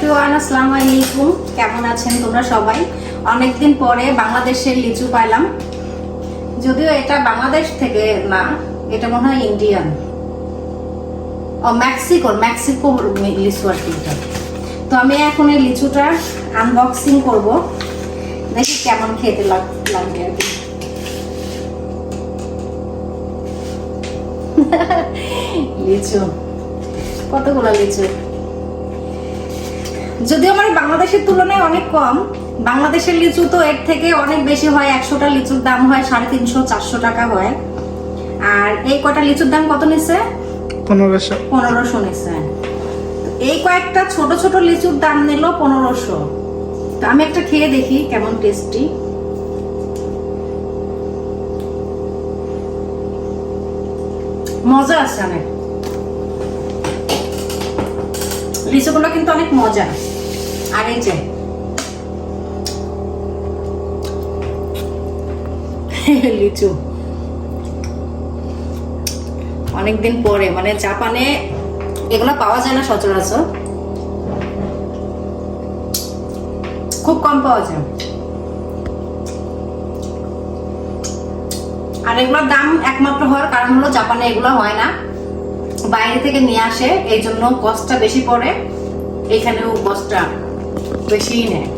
Everyone, আসসালামু আলাইকুম। কেমন আছেন তোমরা সবাই? অনেকদিন পরে বাংলাদেশের লিচু পাইলাম। যদিও এটা বাংলাদেশ থেকে না, এটা মনে হয় ইন্ডিয়ান। ও মেক্সিকোর মেক্সিকো লিচু আর তো আমি এখন এই লিচুটা আনবক্সিং করব। দেখি কেমন খেতে লাগ- লাগবে আর কি। লিচু। কতগুলো লিচু? যদিও আমার বাংলাদেশের তুলনায় অনেক কম বাংলাদেশের লিচু তো এর থেকে অনেক বেশি হয় একশোটা লিচুর দাম হয় সাড়ে তিনশো চারশো টাকা হয়। আর এই কটা লিচুর দাম কত নিছে? পনেরোশো। পনেরোশো নিছে। এই কয়েকটা ছোট ছোট লিচুর দাম নিল পনেরোশো। তো আমি একটা খেয়ে দেখি কেমন টেস্টি মজা আছে অনেক। লিচুগুলো কিন্তু অনেক মজা আর এই যে, লিচু। অনেকদিন পরে মানে জাপানে এগুলো পাওয়া যায় না সচরাচর। খুব কম পাওয়া যায়। আর এগুলোর দাম একমাত্র হওয়ার কারণ হলো জাপানে এগুলো হয় না। বাইরে থেকে নিয়ে আসে এই জন্য কষ্টটা বেশি পড়ে এখানেও কষ্টটা বেশিই নেয়।